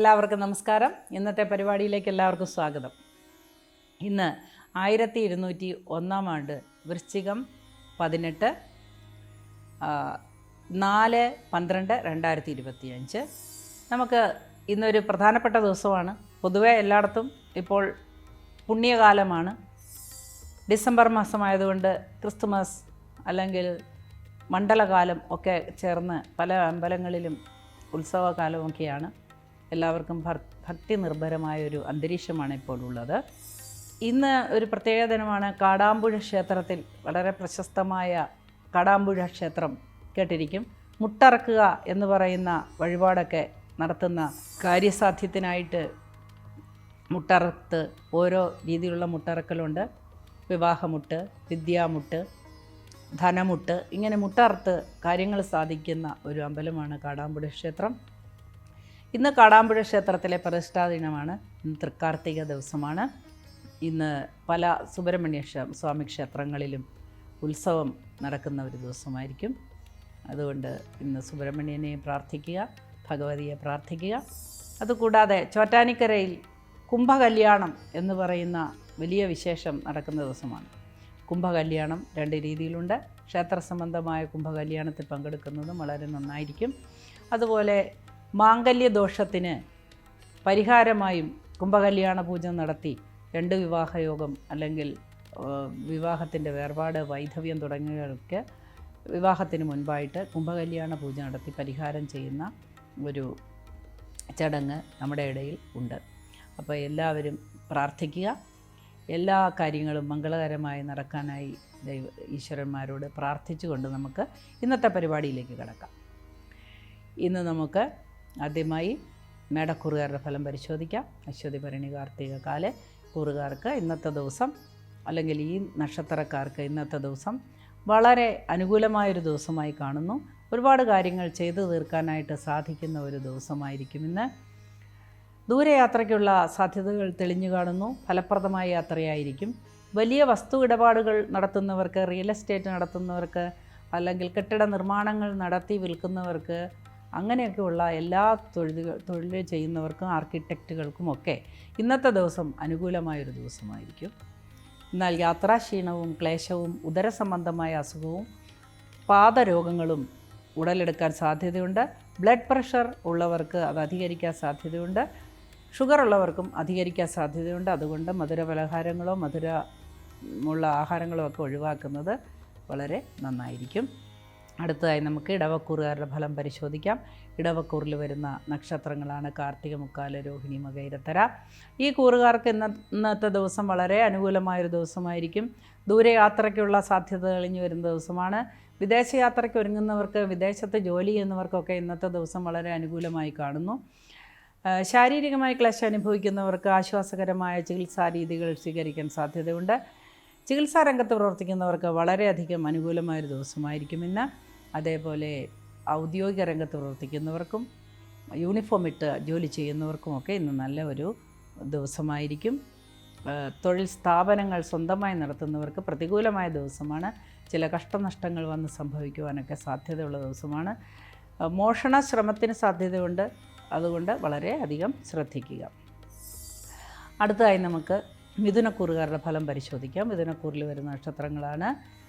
എല്ലാവർക്കും നമസ്കാരം. ഇന്നത്തെ പരിപാടിയിലേക്ക് എല്ലാവർക്കും സ്വാഗതം. ഇന്ന് ആയിരത്തി ഇരുന്നൂറ്റി ഒന്നാം ആണ്ട് വൃശ്ചികം പതിനെട്ട് നാല് പന്ത്രണ്ട് രണ്ടായിരത്തി ഇരുപത്തി അഞ്ച് നമുക്ക് ഇന്നൊരു പ്രധാനപ്പെട്ട ദിവസമാണ്. പൊതുവേ എല്ലായിടത്തും ഇപ്പോൾ പുണ്യകാലമാണ്. ഡിസംബർ മാസമായതുകൊണ്ട് ക്രിസ്തുമസ് അല്ലെങ്കിൽ മണ്ഡലകാലം ഒക്കെ ചേർന്ന് പല അമ്പലങ്ങളിലും ഉത്സവകാലമൊക്കെയാണ്. എല്ലാവർക്കും ഭക്തി നിർഭരമായ ഒരു അന്തരീക്ഷമാണ് ഇപ്പോൾ ഉള്ളത്. ഇന്ന് ഒരു പ്രത്യേക ദിനമാണ് കാടാമ്പുഴ ക്ഷേത്രത്തിൽ വളരെ പ്രശസ്തമായ കാടാമ്പുഴ ക്ഷേത്രം കേട്ടിരിക്കും. മുട്ടറക്കുക എന്ന് പറയുന്ന വഴിപാടൊക്കെ നടത്തുന്ന കാര്യസാധ്യത്തിനായിട്ട് മുട്ടറത്ത് ഓരോ രീതിയിലുള്ള മുട്ടറക്കലുണ്ട്. വിവാഹമുട്ട് വിദ്യാമുട്ട് ധനമുട്ട് ഇങ്ങനെ മുട്ടറത്ത് കാര്യങ്ങൾ സാധിക്കുന്ന ഒരു അമ്പലമാണ് കാടാമ്പുഴ ക്ഷേത്രം. ഇന്ന് കാടാമ്പുഴ ക്ഷേത്രത്തിലെ പ്രതിഷ്ഠാ ദിനമാണ്. ഇന്ന് തൃക്കാർത്തിക ദിവസമാണ്. ഇന്ന് പല സുബ്രഹ്മണ്യ സ്വാമി ക്ഷേത്രങ്ങളിലും ഉത്സവം നടക്കുന്ന ഒരു ദിവസമായിരിക്കും. അതുകൊണ്ട് ഇന്ന് സുബ്രഹ്മണ്യനെ പ്രാർത്ഥിക്കുക ഭഗവതിയെ പ്രാർത്ഥിക്കുക. അതുകൂടാതെ ചോറ്റാനിക്കരയിൽ കുംഭകല്യാണം എന്ന് പറയുന്ന വലിയ വിശേഷം നടക്കുന്ന ദിവസമാണ്. കുംഭകല്യാണം രണ്ട് രീതിയിലുണ്ട്. ക്ഷേത്ര സംബന്ധമായ കുംഭകല്യാണത്തിൽ പങ്കെടുക്കുന്നതും വളരെ നന്നായിരിക്കും. അതുപോലെ മാംഗല്യ ദോഷത്തിന് പരിഹാരമായും കുംഭകല്യാണ പൂജ നടത്തി. രണ്ട് വിവാഹയോഗം അല്ലെങ്കിൽ വിവാഹത്തിന്റെ വേർപാട് വൈധവ്യം തുടങ്ങിയവർക്ക് വിവാഹത്തിന് മുൻപായിട്ട് കുംഭകല്യാണ പൂജ നടത്തി പരിഹാരം ചെയ്യുന്ന ഒരു ചടങ്ങ് നമ്മുടെ ഇടയിൽ ഉണ്ട്. അപ്പോൾ എല്ലാവരും പ്രാർത്ഥിക്കുക. എല്ലാ കാര്യങ്ങളും മംഗളകരമായി നടക്കാനായി ദൈവ ഈശ്വരന്മാരോട് പ്രാർത്ഥിച്ചുകൊണ്ട് നമുക്ക് ഇന്നത്തെ പരിപാടിയിലേക്ക് കിടക്കാം. ഇന്ന് നമുക്ക് ആദ്യമായി മേടക്കുറുകാരുടെ ഫലം പരിശോധിക്കാം. അശ്വതി ഭരണി കാർത്തിക കാല കൂറുകാർക്ക് ഇന്നത്തെ ദിവസം അല്ലെങ്കിൽ ഈ നക്ഷത്രക്കാർക്ക് ഇന്നത്തെ ദിവസം വളരെ അനുകൂലമായൊരു ദിവസമായി കാണുന്നു. ഒരുപാട് കാര്യങ്ങൾ ചെയ്തു തീർക്കാനായിട്ട് സാധിക്കുന്ന ഒരു ദിവസമായിരിക്കും ഇന്ന്. ദൂരയാത്രയ്ക്കുള്ള സാധ്യതകൾ തെളിഞ്ഞു കാണുന്നു. ഫലപ്രദമായ യാത്രയായിരിക്കും. വലിയ വസ്തു ഇടപാടുകൾ നടത്തുന്നവർക്ക് റിയൽ എസ്റ്റേറ്റ് നടത്തുന്നവർക്ക് അല്ലെങ്കിൽ കെട്ടിട നിർമ്മാണങ്ങൾ നടത്തി വിൽക്കുന്നവർക്ക് അങ്ങനെയൊക്കെയുള്ള എല്ലാ തൊഴിലുകൾ തൊഴിൽ ചെയ്യുന്നവർക്കും ആർക്കിടെക്റ്റുകൾക്കുമൊക്കെ ഇന്നത്തെ ദിവസം അനുകൂലമായൊരു ദിവസമായിരിക്കും. എന്നാൽ യാത്രാക്ഷീണവും ക്ലേശവും ഉദരസംബന്ധമായ അസുഖവും പാദരോഗങ്ങളും ഉടലെടുക്കാൻ സാധ്യതയുണ്ട്. ബ്ലഡ് പ്രഷർ ഉള്ളവർക്ക് അത് അധികരിക്കാൻ സാധ്യതയുണ്ട്. ഷുഗർ ഉള്ളവർക്കും അധികരിക്കാൻ സാധ്യതയുണ്ട്. അതുകൊണ്ട് മധുര പലഹാരങ്ങളോ മധുര ഉള്ള ആഹാരങ്ങളോ ഒക്കെ ഒഴിവാക്കുന്നത് വളരെ നന്നായിരിക്കും. അടുത്തതായി നമുക്ക് ഇടവക്കൂറുകാരുടെ ഫലം പരിശോധിക്കാം. ഇടവക്കൂറിൽ വരുന്ന നക്ഷത്രങ്ങളാണ് കാർത്തിക മുക്കാല രോഹിണി മകൈരത്തര. ഈ കൂറുകാർക്ക് ഇന്ന ഇന്നത്തെ ദിവസം വളരെ അനുകൂലമായൊരു ദിവസമായിരിക്കും. ദൂരയാത്രയ്ക്കുള്ള സാധ്യത തെളിഞ്ഞു വരുന്ന ദിവസമാണ്. വിദേശയാത്രയ്ക്ക് ഒരുങ്ങുന്നവർക്ക് വിദേശത്ത് ജോലി ചെയ്യുന്നവർക്കൊക്കെ ഇന്നത്തെ ദിവസം വളരെ അനുകൂലമായി കാണുന്നു. ശാരീരികമായി ക്ലേശം അനുഭവിക്കുന്നവർക്ക് ആശ്വാസകരമായ ചികിത്സാ രീതികൾ സ്വീകരിക്കാൻ സാധ്യതയുണ്ട്. ചികിത്സാ രംഗത്ത് പ്രവർത്തിക്കുന്നവർക്ക് വളരെയധികം അനുകൂലമായൊരു ദിവസമായിരിക്കും ഇന്ന്. അതേപോലെ ഔദ്യോഗിക രംഗത്ത് പ്രവർത്തിക്കുന്നവർക്കും യൂണിഫോം ഇട്ട് ജോലി ചെയ്യുന്നവർക്കുമൊക്കെ ഇന്ന് നല്ല ഒരു ദിവസമായിരിക്കും തൊഴിൽ സ്ഥാപനങ്ങൾ സ്വന്തമായി നടത്തുന്നവർക്ക് പ്രതികൂലമായ ദിവസമാണ്. ചില കഷ്ടനഷ്ടങ്ങൾ വന്ന് സംഭവിക്കുവാനൊക്കെ സാധ്യതയുള്ള ദിവസമാണ്. മോഷണ ശ്രമത്തിന് സാധ്യതയുണ്ട്. അതുകൊണ്ട് വളരെ അധികം ശ്രദ്ധിക്കുക. അടുത്തതായി നമുക്ക് മിഥുനക്കൂറുകാരുടെ ഫലം പരിശോധിക്കാം. മിഥുനക്കൂറിൽ വരുന്ന നക്ഷത്രങ്ങളാണ്.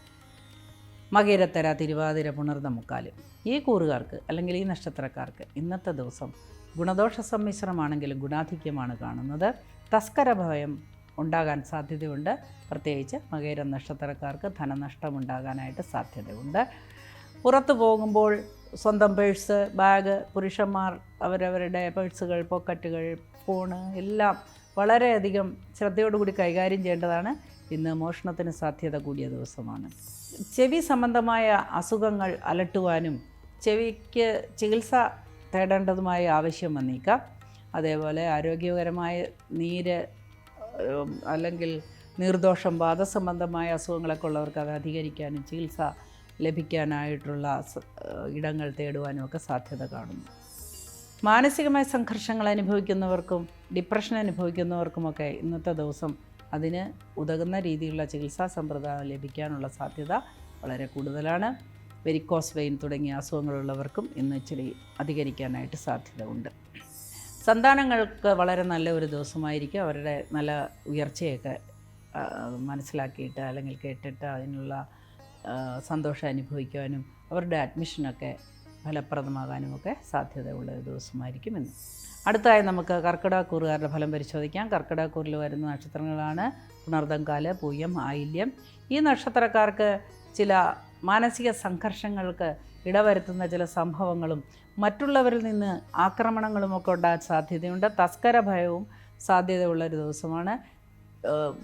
മകരത്തര തിരുവാതിര പുണർന്ന മുക്കാൽ. ഈ കൂറുകാർക്ക് അല്ലെങ്കിൽ ഈ നക്ഷത്രക്കാർക്ക് ഇന്നത്തെ ദിവസം ഗുണദോഷ സമ്മിശ്രമാണെങ്കിലും ഗുണാധിക്യമാണ് കാണുന്നത്. തസ്കരഭയം ഉണ്ടാകാൻ സാധ്യതയുണ്ട്. പ്രത്യേകിച്ച് മകേര നക്ഷത്രക്കാർക്ക് ധനനഷ്ടം ഉണ്ടാകാനായിട്ട് സാധ്യതയുണ്ട്. പുറത്തു പോകുമ്പോൾ സ്വന്തം പേഴ്സ് ബാഗ് പുരുഷന്മാർ അവരവരുടെ പേഴ്സുകൾ പോക്കറ്റുകൾ ഫോണ് എല്ലാം വളരെയധികം ശ്രദ്ധയോടുകൂടി കൈകാര്യം ചെയ്യേണ്ടതാണ്. ഇന്ന് മോഷണത്തിന് സാധ്യത കൂടിയ ദിവസമാണ്. ചെവി സംബന്ധമായ അസുഖങ്ങൾ അലട്ടുവാനും ചെവിക്ക് ചികിത്സ തേടേണ്ടതുമായ ആവശ്യം വന്നേക്കാം. അതേപോലെ ആരോഗ്യകരമായ നീര് അല്ലെങ്കിൽ നീർദോഷം വാദസംബന്ധമായ അസുഖങ്ങളൊക്കെ ഉള്ളവർക്ക് അത് അധികരിക്കാനും ചികിത്സ ലഭിക്കാനായിട്ടുള്ള ഇടങ്ങൾ തേടുവാനും ഒക്കെ സാധ്യത കാണുന്നു. മാനസികമായ സംഘർഷങ്ങൾ അനുഭവിക്കുന്നവർക്കും ഡിപ്രഷൻ അനുഭവിക്കുന്നവർക്കുമൊക്കെ ഇന്നത്തെ ദിവസം അതിന് ഉതകുന്ന രീതിയിലുള്ള ചികിത്സാ സമ്പ്രദായം ലഭിക്കാനുള്ള സാധ്യത വളരെ കൂടുതലാണ്. വെരിക്കോസ് വെയിൻ തുടങ്ങിയ അസുഖങ്ങളുള്ളവർക്കും ഇന്ന് ഇച്ചിരി അധികരിക്കാനായിട്ട് സാധ്യത ഉണ്ട് സന്താനങ്ങൾക്ക് വളരെ നല്ല ഒരു ദിവസമായിരിക്കും. അവരുടെ നല്ല ഉയർച്ചയൊക്കെ മനസ്സിലാക്കിയിട്ട് അല്ലെങ്കിൽ കേട്ടിട്ട് അതിനുള്ള സന്തോഷം അനുഭവിക്കുവാനും അവരുടെ അഡ്മിഷനൊക്കെ ഫലപ്രദമാകാനും ഒക്കെ സാധ്യതയുള്ള ഒരു ദിവസമായിരിക്കും ഇന്ന്. അടുത്തായി നമുക്ക് കർക്കിടകക്കൂറുകാരുടെ ഫലം പരിശോധിക്കാം. കർക്കിടകക്കൂറിൽ വരുന്ന നക്ഷത്രങ്ങളാണ് പുണർദങ്കാൽ പൂയം ആയില്യം. ഈ നക്ഷത്രക്കാർക്ക് ചില മാനസിക സംഘർഷങ്ങൾക്ക് ഇടവരുത്തുന്ന ചില സംഭവങ്ങളും മറ്റുള്ളവരിൽ നിന്ന് ആക്രമണങ്ങളുമൊക്കെ ഉണ്ടാകാൻ സാധ്യതയുണ്ട്. തസ്കര ഭയവും സാധ്യതയുള്ളൊരു ദിവസമാണ്.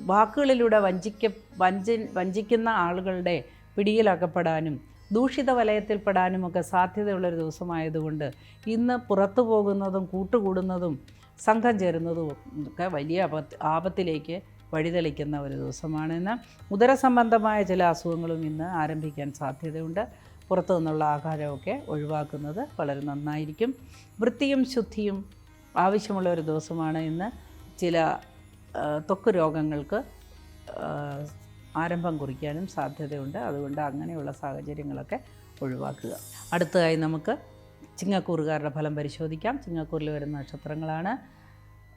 വാക്കുകളിലൂടെ വഞ്ചിക്ക വഞ്ചി വഞ്ചിക്കുന്ന ആളുകളുടെ പിടിയിലകപ്പെടാനും ദൂഷിത വലയത്തിൽപ്പെടാനുമൊക്കെ സാധ്യതയുള്ളൊരു ദിവസമായതുകൊണ്ട് ഇന്ന് പുറത്തു പോകുന്നതും കൂട്ടുകൂടുന്നതും സംഘം ചേരുന്നതും ഒക്കെ വലിയ ആപത്ത് ആപത്തിലേക്ക് വഴിതെളിക്കുന്ന ഒരു ദിവസമാണെന്ന് ഉദരസംബന്ധമായ ചില അസുഖങ്ങളും ഇന്ന് ആരംഭിക്കാൻ സാധ്യതയുണ്ട്. പുറത്തു നിന്നുള്ള ആഹാരമൊക്കെ ഒഴിവാക്കുന്നത് വളരെ നന്നായിരിക്കും. വൃത്തിയും ശുദ്ധിയും ആവശ്യമുള്ള ഒരു ദിവസമാണ് ഇന്ന്. ചില ത്വക്ക് രോഗങ്ങൾക്ക് ആരംഭം കുറിക്കാനും സാധ്യതയുണ്ട്. അതുകൊണ്ട് അങ്ങനെയുള്ള സാഹചര്യങ്ങളൊക്കെ ഒഴിവാക്കുക. അടുത്തതായി നമുക്ക് ചിങ്ങക്കൂറുകാരുടെ ഫലം പരിശോധിക്കാം. ചിങ്ങക്കൂറിൽ വരുന്ന നക്ഷത്രങ്ങളാണ്.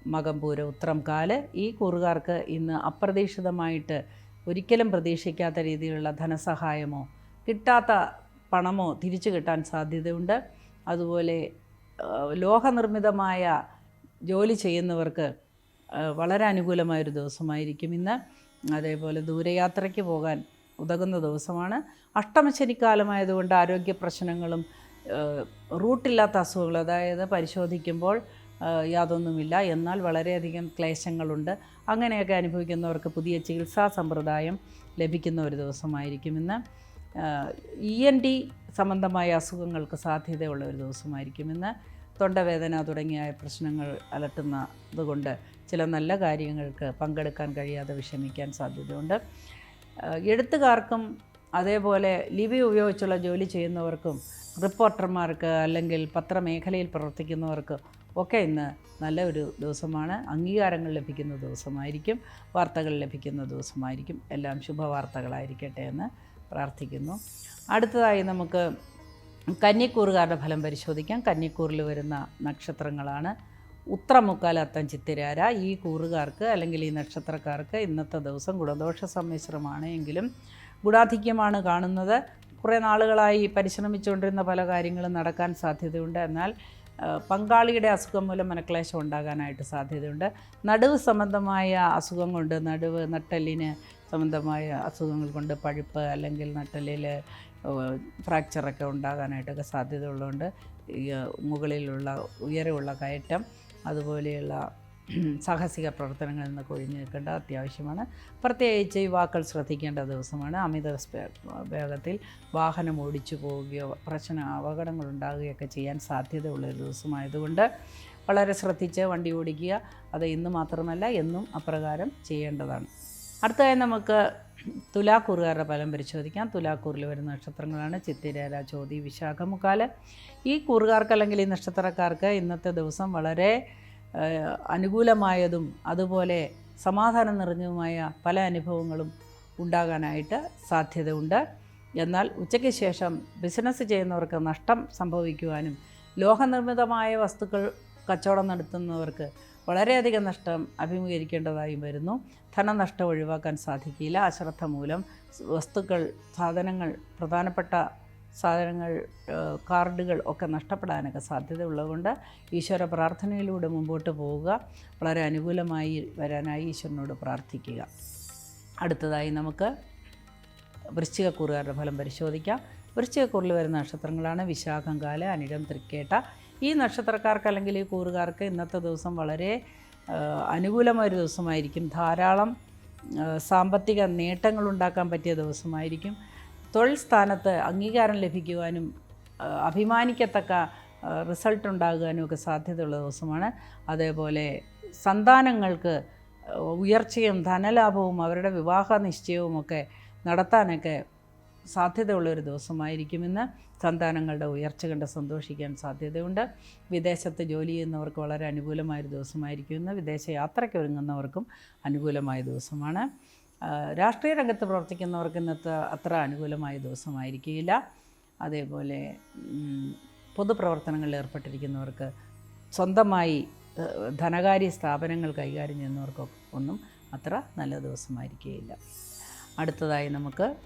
മകംപൂര ഉത്രം കാൽ. ഈ കൂറുകാർക്ക് ഇന്ന് അപ്രതീക്ഷിതമായിട്ട് ഒരിക്കലും പ്രതീക്ഷിക്കാത്ത രീതിയിലുള്ള ധനസഹായമോ കിട്ടാത്ത പണമോ തിരിച്ചു കിട്ടാൻ സാധ്യതയുണ്ട്. അതുപോലെ ലോഹനിർമ്മിതമായ ജോലി ചെയ്യുന്നവർക്ക് വളരെ അനുകൂലമായൊരു ദിവസമായിരിക്കും ഇന്ന്. അതേപോലെ ദൂരയാത്രയ്ക്ക് പോകാൻ ഉതകുന്ന ദിവസമാണ്. അഷ്ടമശനിക്കാലമായതുകൊണ്ട് ആരോഗ്യ പ്രശ്നങ്ങളും റൂട്ടില്ലാത്ത അസുഖങ്ങൾ അതായത് പരിശോധിക്കുമ്പോൾ യാതൊന്നുമില്ല. എന്നാൽ വളരെയധികം ക്ലേശങ്ങളുണ്ട്. അങ്ങനെയൊക്കെ അനുഭവിക്കുന്നവർക്ക് പുതിയ ചികിത്സാ സമ്പ്രദായം ലഭിക്കുന്ന ഒരു ദിവസമായിരിക്കും ഇന്ന്. ഇ എൻ ഡി സംബന്ധമായ അസുഖങ്ങൾക്ക് സാധ്യതയുള്ള ഒരു ദിവസമായിരിക്കും ഇന്ന്. തൊണ്ടവേദന തുടങ്ങിയ പ്രശ്നങ്ങൾ അലട്ടുന്നത് കൊണ്ട് ചില നല്ല കാര്യങ്ങൾക്ക് പങ്കെടുക്കാൻ കഴിയാതെ വിഷമിക്കാൻ സാധ്യതയുണ്ട്. എഴുത്തുകാർക്കും അതേപോലെ ലിപി ഉപയോഗിച്ചുള്ള ജോലി ചെയ്യുന്നവർക്കും റിപ്പോർട്ടർമാർക്ക് അല്ലെങ്കിൽ പത്രമേഖലയിൽ പ്രവർത്തിക്കുന്നവർക്ക് ഒക്കെ ഇന്ന് നല്ല ഒരു ദിവസമാണ്. അംഗീകാരങ്ങൾ ലഭിക്കുന്ന ദിവസമായിരിക്കും. വാർത്തകൾ ലഭിക്കുന്ന ദിവസമായിരിക്കും. എല്ലാം ശുഭവാർത്തകളായിരിക്കട്ടെ എന്ന് പ്രാർത്ഥിക്കുന്നു. അടുത്തതായി നമുക്ക് കന്നിക്കൂറുകാരുടെ ഫലം പരിശോധിക്കാം. കന്നിക്കൂറിൽ വരുന്ന നക്ഷത്രങ്ങളാണ്. ഉത്രമുക്കാൽ അത്തം ചിത്തിരാര. ഈ കൂറുകാർക്ക് അല്ലെങ്കിൽ ഈ നക്ഷത്രക്കാർക്ക് ഇന്നത്തെ ദിവസം ഗുണദോഷ സമ്മിശ്രമാണ് എങ്കിലും ഗുണാധിക്യമാണ് കാണുന്നത്. കുറേ നാളുകളായി പരിശ്രമിച്ചുകൊണ്ടിരുന്ന പല കാര്യങ്ങളും നടക്കാൻ സാധ്യതയുണ്ട്. എന്നാൽ പങ്കാളിയുടെ അസുഖം മൂലം മനക്ലേശം ഉണ്ടാകാനായിട്ട് സാധ്യതയുണ്ട്. നടുവ് സംബന്ധമായ അസുഖം കൊണ്ട് നടുവ് നട്ടെല്ലിന് സംബന്ധമായ അസുഖങ്ങൾ കൊണ്ട് പഴുപ്പ് അല്ലെങ്കിൽ നട്ടെല്ലിൽ ഫ്രാക്ചറൊക്കെ ഉണ്ടാകാനായിട്ടൊക്കെ സാധ്യതയുള്ളതുകൊണ്ട് മുകളിലുള്ള ഉയരമുള്ള കയറ്റം അതുപോലെയുള്ള സാഹസിക പ്രവർത്തനങ്ങളിൽ നിന്നൊക്കെ ഒഴിഞ്ഞു നിൽക്കേണ്ട അത്യാവശ്യമാണ്. പ്രത്യേകിച്ച് യുവാക്കൾ ശ്രദ്ധിക്കേണ്ട ദിവസമാണ്. അമിത വേഗത്തിൽ വാഹനം ഓടിച്ചു പോവുകയോ പ്രശ്ന അപകടങ്ങൾ ഉണ്ടാകുകയൊക്കെ ചെയ്യാൻ സാധ്യതയുള്ള ഒരു ദിവസമായതുകൊണ്ട് വളരെ ശ്രദ്ധിച്ച് വണ്ടി ഓടിക്കുക. അത് ഇന്ന് മാത്രമല്ല എന്നും അപ്രകാരം ചെയ്യേണ്ടതാണ്. അടുത്തതായി നമുക്ക് തുലാക്കൂറുകാരുടെ ഫലം പരിശോധിക്കാം. തുലാക്കൂറിൽ വരുന്ന നക്ഷത്രങ്ങളാണ് ചിത്തിരേര ചോതി വിശാഖമുക്കാൽ ഈ കൂറുകാർക്ക് അല്ലെങ്കിൽ ഈ നക്ഷത്രക്കാർക്ക് ഇന്നത്തെ ദിവസം വളരെ അനുകൂലമായതും അതുപോലെ സമാധാനം നിറഞ്ഞതുമായ പല അനുഭവങ്ങളും ഉണ്ടാകാനായിട്ട് സാധ്യതയുണ്ട്. എന്നാൽ ഉച്ചയ്ക്ക് ശേഷം ബിസിനസ് ചെയ്യുന്നവർക്ക് നഷ്ടം സംഭവിക്കുവാനും ലോഹനിർമ്മിതമായ വസ്തുക്കൾ കച്ചവടം നടത്തുന്നവർക്ക് വളരെയധികം നഷ്ടം അഭിമുഖീകരിക്കേണ്ടതായും വരുന്നു. ധനനഷ്ടം ഒഴിവാക്കാൻ സാധിക്കില്ല. അശ്രദ്ധ മൂലം വസ്തുക്കൾ സാധനങ്ങൾ പ്രധാനപ്പെട്ട സാധനങ്ങൾ കാർഡുകൾ ഒക്കെ നഷ്ടപ്പെടാനൊക്കെ സാധ്യതയുള്ളതുകൊണ്ട് ഈശ്വര പ്രാർത്ഥനയിലൂടെ മുമ്പോട്ട് പോവുക. വളരെ അനുകൂലമായി വരാനായി ഈശ്വരനോട് പ്രാർത്ഥിക്കുക. അടുത്തതായി നമുക്ക് വൃശ്ചികക്കൂറുകാരുടെ ഫലം പരിശോധിക്കാം. വൃശ്ചികക്കൂറിൽ വരുന്ന നക്ഷത്രങ്ങളാണ് വിശാഖം കാല അനിഴം തൃക്കേട്ട. ഈ നക്ഷത്രക്കാർക്ക് അല്ലെങ്കിൽ ഈ കൂറുകാർക്ക് ഇന്നത്തെ ദിവസം വളരെ അനുകൂലമായൊരു ദിവസമായിരിക്കും. ധാരാളം സാമ്പത്തിക നേട്ടങ്ങൾ ഉണ്ടാക്കാൻ പറ്റിയ ദിവസമായിരിക്കും. തൊഴിൽ സ്ഥാനത്ത് അംഗീകാരം ലഭിക്കുവാനും അഭിമാനിക്കത്തക്ക റിസൾട്ട് ഉണ്ടാകാനും ഒക്കെ സാധ്യതയുള്ള ദിവസമാണ്. അതേപോലെ സന്താനങ്ങൾക്ക് ഉയർച്ചയും ധനലാഭവും അവരുടെ വിവാഹ നിശ്ചയവും ഒക്കെ നടത്താനൊക്കെ സാധ്യതയുള്ള ഒരു ദിവസമായിരിക്കുമെന്ന് സന്താനങ്ങളുടെ ഉയർച്ച കണ്ട് സന്തോഷിക്കാൻ സാധ്യതയുണ്ട്. വിദേശത്ത് ജോലി ചെയ്യുന്നവർക്ക് വളരെ അനുകൂലമായൊരു ദിവസമായിരിക്കും ദിവസമായിരിക്കുമെന്ന് വിദേശ യാത്രയ്ക്ക് ഒരുങ്ങുന്നവർക്കും അനുകൂലമായ ദിവസമാണ്. രാഷ്ട്രീയ രംഗത്ത് പ്രവർത്തിക്കുന്നവർക്ക് ഇന്നത്തെ അത്ര അനുകൂലമായ ദിവസമായിരിക്കില്ല അതേപോലെ പൊതുപ്രവർത്തനങ്ങളിൽ ഏർപ്പെട്ടിരിക്കുന്നവർക്ക് സ്വന്തമായി ധനകാര്യ സ്ഥാപനങ്ങൾ കൈകാര്യം ചെയ്യുന്നവർക്കൊക്കെ ഒന്നും അത്ര നല്ല ദിവസമായിരിക്കുകയില്ല. അടുത്തതായി നമുക്ക്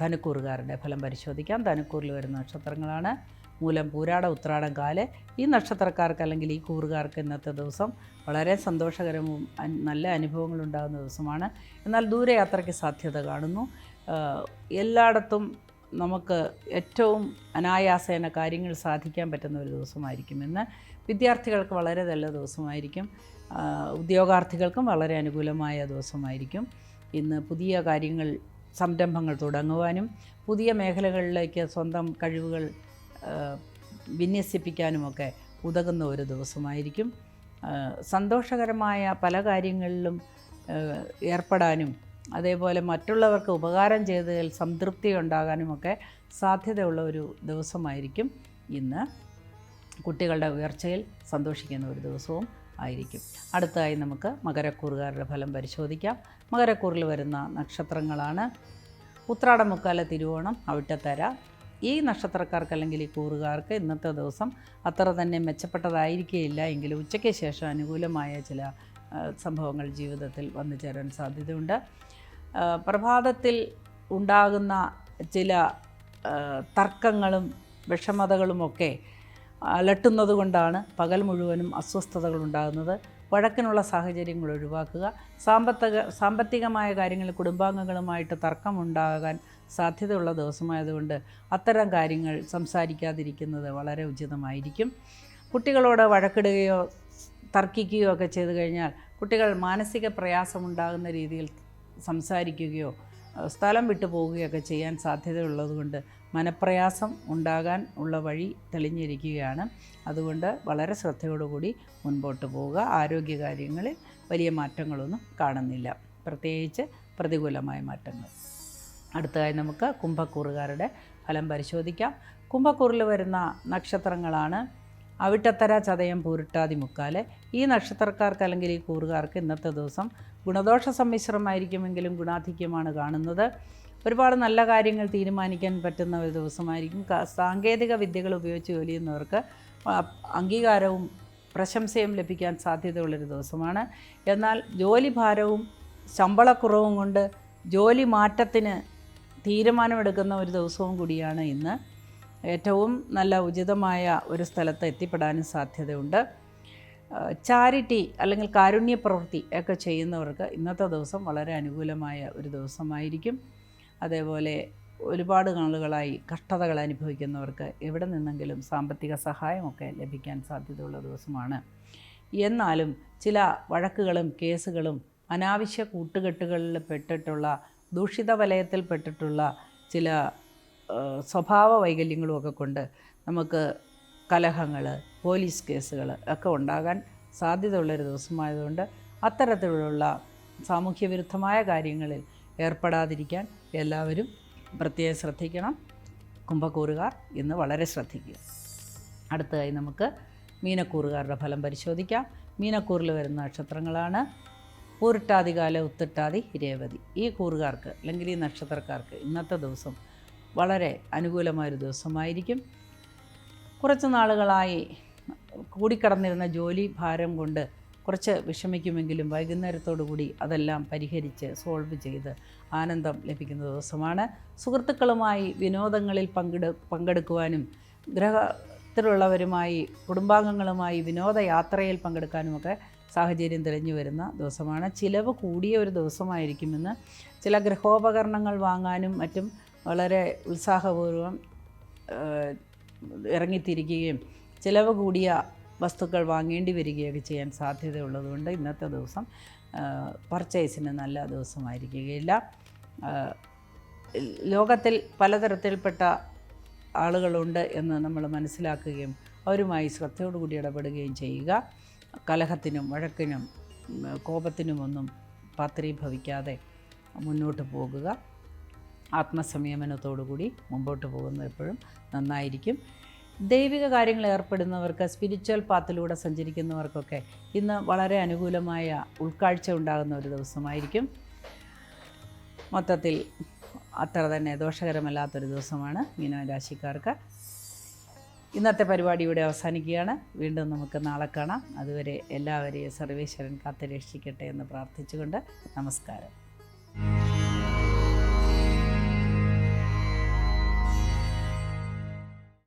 ധനുക്കൂറുകാരുടെ ഫലം പരിശോധിക്കാം. ധനുക്കൂറിൽ വരുന്ന നക്ഷത്രങ്ങളാണ് മൂലം പൂരാട ഉത്രാടം കാൽ. ഈ നക്ഷത്രക്കാർക്ക് അല്ലെങ്കിൽ ഈ കൂറുകാർക്ക് ഇന്നത്തെ ദിവസം വളരെ സന്തോഷകരവും നല്ല അനുഭവങ്ങൾ ഉണ്ടാകുന്ന ദിവസമാണ്. എന്നാൽ ദൂരയാത്രയ്ക്ക് സാധ്യത കാണുന്നു. എല്ലായിടത്തും നമുക്ക് ഏറ്റവും അനായാസേന കാര്യങ്ങൾ സാധിക്കാൻ പറ്റുന്ന ഒരു ദിവസമായിരിക്കും ഇന്ന്. വിദ്യാർത്ഥികൾക്ക് വളരെ നല്ല ദിവസമായിരിക്കും. ഉദ്യോഗാർത്ഥികൾക്കും വളരെ അനുകൂലമായ ദിവസമായിരിക്കും. ഇന്ന് പുതിയ കാര്യങ്ങൾ സംരംഭങ്ങൾ തുടങ്ങുവാനും പുതിയ മേഖലകളിലേക്ക് സ്വന്തം കഴിവുകൾ വിന്യസിപ്പിക്കാനുമൊക്കെ ഉതകുന്ന ഒരു ദിവസമായിരിക്കും. സന്തോഷകരമായ പല കാര്യങ്ങളിലും ഏർപ്പെടാനും അതേപോലെ മറ്റുള്ളവർക്ക് ഉപകാരം ചെയ്തതിൽ സംതൃപ്തി ഉണ്ടാകാനുമൊക്കെ സാധ്യതയുള്ള ഒരു ദിവസമായിരിക്കും. ഇന്ന് കുട്ടികളുടെ ഉയർച്ചയിൽ സന്തോഷിക്കുന്ന ഒരു ദിവസവും ആയിരിക്കും. അടുത്തതായി നമുക്ക് മകരക്കൂറുകാരുടെ ഫലം പരിശോധിക്കാം. മകരക്കൂറിൽ വരുന്ന നക്ഷത്രങ്ങളാണ്. ഉത്രാടമുക്കാല തിരുവോണം അവിട്ടത്തര. ഈ നക്ഷത്രക്കാർക്ക് അല്ലെങ്കിൽ ഈ കൂറുകാർക്ക് ഇന്നത്തെ ദിവസം അത്ര തന്നെ മെച്ചപ്പെട്ടതായിരിക്കുകയില്ല എങ്കിലും ഉച്ചയ്ക്ക് ശേഷം അനുകൂലമായ ചില സംഭവങ്ങൾ ജീവിതത്തിൽ വന്നു ചേരാൻ സാധ്യതയുണ്ട്. പ്രഭാതത്തിൽ ഉണ്ടാകുന്ന ചില തർക്കങ്ങളും വിഷമതകളുമൊക്കെ അലട്ടുന്നത് കൊണ്ടാണ് പകൽ മുഴുവനും അസ്വസ്ഥതകൾ ഉണ്ടാകുന്നത്. വഴക്കിനുള്ള സാഹചര്യങ്ങൾ ഒഴിവാക്കുക. സാമ്പത്തിക സാമ്പത്തികമായ കാര്യങ്ങളിൽ കുടുംബാംഗങ്ങളുമായിട്ട് തർക്കമുണ്ടാകാൻ സാധ്യതയുള്ള ദിവസമായതുകൊണ്ട് അത്തരം കാര്യങ്ങൾ സംസാരിക്കാതിരിക്കുന്നത് വളരെ ഉചിതമായിരിക്കും. കുട്ടികളോട് വഴക്കിടുകയോ തർക്കിക്കുകയോ ഒക്കെ ചെയ്തു കഴിഞ്ഞാൽ കുട്ടികൾ മാനസിക പ്രയാസമുണ്ടാകുന്ന രീതിയിൽ സംസാരിക്കുകയോ സ്ഥലം വിട്ടു പോവുകയൊക്കെ ചെയ്യാൻ സാധ്യതയുള്ളതുകൊണ്ട് മനപ്രയാസം ഉണ്ടാകാൻ ഉള്ള വഴി തെളിഞ്ഞിരിക്കുകയാണ്. അതുകൊണ്ട് വളരെ ശ്രദ്ധയോടുകൂടി മുൻപോട്ട് പോവുക. ആരോഗ്യകാര്യങ്ങളിൽ വലിയ മാറ്റങ്ങളൊന്നും കാണുന്നില്ല. പ്രത്യേകിച്ച് പ്രതികൂലമായ മാറ്റങ്ങൾ. അടുത്തതായി നമുക്ക് കുംഭക്കൂറുകാരുടെ ഫലം പരിശോധിക്കാം. കുംഭക്കൂറിൽ വരുന്ന നക്ഷത്രങ്ങളാണ് അവിട്ടത്തര ചതയം പൂരിട്ടാതി മുക്കാൽ. ഈ നക്ഷത്രക്കാർക്ക് അല്ലെങ്കിൽ ഈ കൂറുകാർക്ക് ഇന്നത്തെ ദിവസം ഗുണദോഷ സമ്മിശ്രമായിരിക്കുമെങ്കിലും ഗുണാധിക്യമാണ് കാണുന്നത്. ഒരുപാട് നല്ല കാര്യങ്ങൾ തീരുമാനിക്കാൻ പറ്റുന്ന ഒരു ദിവസമായിരിക്കും. സാങ്കേതിക വിദ്യകൾ ഉപയോഗിച്ച് ജോലി ചെയ്യുന്നവർക്ക് അംഗീകാരവും പ്രശംസയും ലഭിക്കാൻ സാധ്യതയുള്ളൊരു ദിവസമാണ്. എന്നാൽ ജോലി ഭാരവും ശമ്പളക്കുറവും കൊണ്ട് ജോലി മാറ്റത്തിന് തീരുമാനമെടുക്കുന്ന ഒരു ദിവസവും കൂടിയാണ് ഇന്ന്. ഏറ്റവും നല്ല ഉചിതമായ ഒരു സ്ഥലത്ത് എത്തിപ്പെടാനും സാധ്യതയുണ്ട്. ചാരിറ്റി അല്ലെങ്കിൽ കാരുണ്യ പ്രവൃത്തി ഒക്കെ ചെയ്യുന്നവർക്ക് ഇന്നത്തെ ദിവസം വളരെ അനുകൂലമായ ഒരു ദിവസമായിരിക്കും. അതേപോലെ ഒരുപാട് നാളുകളായി കഷ്ടതകൾ അനുഭവിക്കുന്നവർക്ക് എവിടെ നിന്നെങ്കിലും സാമ്പത്തിക സഹായമൊക്കെ ലഭിക്കാൻ സാധ്യതയുള്ള ദിവസമാണ്. എന്നാലും ചില വഴക്കുകളും കേസുകളും അനാവശ്യ കൂട്ടുകെട്ടുകളിൽ പെട്ടിട്ടുള്ള ദൂഷിത വലയത്തിൽ പെട്ടിട്ടുള്ള ചില സ്വഭാവ വൈകല്യങ്ങളും ഒക്കെ കൊണ്ട് നമുക്ക് കലഹങ്ങൾ പോലീസ് കേസുകൾ ഒക്കെ ഉണ്ടാകാൻ സാധ്യതയുള്ളൊരു ദിവസമായതുകൊണ്ട് അത്തരത്തിലുള്ള സാമൂഹ്യ വിരുദ്ധമായ കാര്യങ്ങളിൽ ഏർപ്പെടാതിരിക്കാൻ എല്ലാവരും പ്രത്യേകം ശ്രദ്ധിക്കണം. കുംഭക്കൂറുകാർ ഇന്ന് വളരെ ശ്രദ്ധിക്കുക. അടുത്തതായി നമുക്ക് മീനക്കൂറുകാരുടെ ഫലം പരിശോധിക്കാം. മീനക്കൂറിൽ വരുന്ന നക്ഷത്രങ്ങളാണ് പൂരിട്ടാതികാല ഉത്തിട്ടാതി രേവതി. ഈ കൂറുകാർക്ക് അല്ലെങ്കിൽ ഈ നക്ഷത്രക്കാർക്ക് ഇന്നത്തെ ദിവസം വളരെ അനുകൂലമായൊരു ദിവസമായിരിക്കും. കുറച്ച് നാളുകളായി കൂടിക്കടന്നിരുന്ന ജോലി ഭാരം കൊണ്ട് കുറച്ച് വിഷമിക്കുമെങ്കിലും വൈകുന്നേരത്തോടു കൂടി അതെല്ലാം പരിഹരിച്ച് സോൾവ് ചെയ്ത് ആനന്ദം ലഭിക്കുന്ന ദിവസമാണ്. സുഹൃത്തുക്കളുമായി വിനോദങ്ങളിൽ പങ്കെടു പങ്കെടുക്കുവാനും ഗ്രഹത്തിലുള്ളവരുമായി കുടുംബാംഗങ്ങളുമായി വിനോദയാത്രയിൽ പങ്കെടുക്കാനുമൊക്കെ സാഹചര്യം തെളിഞ്ഞു വരുന്ന ദിവസമാണ്. ചിലവ് കൂടിയ ഒരു ദിവസമായിരിക്കുമെന്ന് ചില ഗൃഹോപകരണങ്ങൾ വാങ്ങാനും മറ്റും വളരെ ഉത്സാഹപൂർവം ഇറങ്ങിത്തിരിക്കുകയും ചിലവ് കൂടിയ വസ്തുക്കൾ വാങ്ങേണ്ടി വരികയൊക്കെ ചെയ്യാൻ സാധ്യതയുള്ളതുകൊണ്ട് ഇന്നത്തെ ദിവസം പർച്ചേസിന് നല്ല ദിവസമായിരിക്കുകയില്ല. ലോകത്തിൽ പലതരത്തിൽപ്പെട്ട ആളുകളുണ്ട് എന്ന് നമ്മൾ മനസ്സിലാക്കുകയും അവരുമായി ശ്രദ്ധയോടുകൂടി ഇടപെടുകയും ചെയ്യുക. കലഹത്തിനും വഴക്കിനും കോപത്തിനുമൊന്നും പാത്രീഭവിക്കാതെ മുന്നോട്ട് പോകുക. ആത്മസംയമനത്തോടുകൂടി മുമ്പോട്ട് പോകുന്നത് എപ്പോഴും നന്നായിരിക്കും. ദൈവിക കാര്യങ്ങൾ ഏർപ്പെടുന്നവർക്ക് സ്പിരിച്വൽ പാത്തിലൂടെ സഞ്ചരിക്കുന്നവർക്കൊക്കെ ഇന്ന് വളരെ അനുകൂലമായ ഉൾക്കാഴ്ച ഉണ്ടാകുന്ന ഒരു ദിവസമായിരിക്കും. മൊത്തത്തിൽ അത്ര തന്നെ ദോഷകരമല്ലാത്തൊരു ദിവസമാണ് മീനരാശിക്കാർക്ക് ഇന്നത്തെ പരിപാടി ഇവിടെ അവസാനിക്കുകയാണ്. വീണ്ടും നമുക്ക് നാളെ കാണാം. അതുവരെ എല്ലാവരെയും സർവേശ്വരൻ കാത്തുരക്ഷിക്കട്ടെ എന്ന് പ്രാർത്ഥിച്ചുകൊണ്ട് നമസ്കാരം.